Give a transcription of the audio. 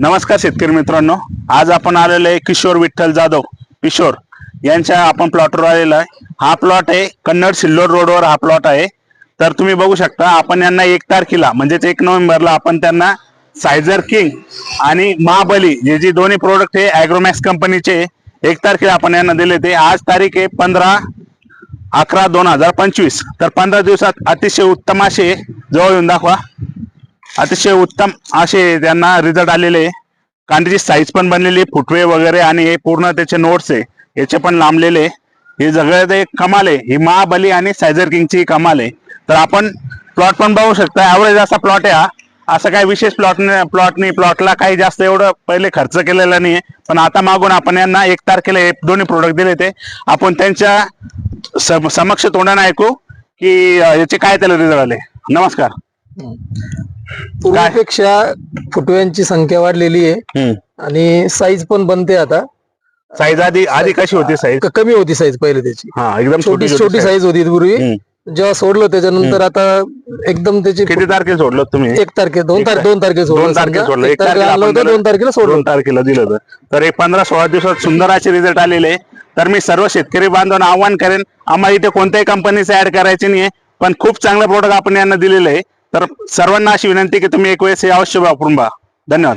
नमस्कार शेतकरी मित्रांनो. आज आपण आलेलो आहे किशोर विठ्ठल जाधव. किशोर यांच्या आपण प्लॉटवर आलेलो आहे. हा प्लॉट आहे कन्नड सिल्लोड रोडवर हा प्लॉट आहे. तर तुम्ही बघू शकता आपण यांना एक तारखेला म्हणजेच एक नोव्हेंबरला आपण त्यांना सायझर किंग आणि महाबली हे जे दोन्ही प्रोडक्ट आहे अॅग्रोमॅक्स कंपनीचे एक तारखेला आपण यांना दिले ते. आज तारीख आहे पंधरा अकरा दोन हजार पंचवीस. तर पंधरा दिवसात अतिशय उत्तम असे जवळ येऊन दाखवा. अतिशय उत्तम असे त्यांना रिझल्ट आलेले कांद्याची साईज पण बनलेली फुटवे वगैरे आणि हे पूर्ण त्याचे नोट्स आहे याचे पण लांबलेले हे सगळं ते कमाल आहे. ही महाबली आणि सायझर किंगची कमाल आहे. तर आपण प्लॉट पण बघू शकता. ॲव्हरेज असा प्लॉट आहे हा. असं काही विशेष प्लॉट प्लॉटनी प्लॉटला काही जास्त एवढं पहिले खर्च केलेला नाही पण आता मागून आपण यांना एक तारखेला हे दोन्ही प्रोडक्ट दिले ते. आपण त्यांच्या समक्ष तोंडाने ऐकू की याचे काय त्याला रिझल्ट आले. नमस्कार. पूर्वीपेक्षा फुटव्यांची संख्या वाढलेली आहे. आणि साईज पण बनते आता. साईज आधी आधी कशी होती साईज कमी होती साईज पहिले त्याची. हा एकदम छोटी छोटी साईज होती पूर्वी. जेव्हा सोडलं त्याच्यानंतर आता एकदम त्याची किती तारखेला सोडलं तुम्ही? एक तारखे दोन तारखे दोन तारखे सोडलं दोन समजा. सोडलं. एक तारखेला दोन तारखेला सोडलं. तारखेला दिलं होतं. तर एक पंधरा सोळा दिवसात सुंदर असे रिझल्ट आलेले. तर मी सर्व शेतकरी बांधवांना आव्हान करेन. आम्हाला इथे कोणत्याही कंपनीचे ऍड करायचे नाहीये. पण खूप चांगलं प्रोडक्ट आपण यांना दिलेलं आहे. तर सर्वांना अशी विनंती की तुम्ही एक वेळेस हे अवश्य वापरून पहा. धन्यवाद.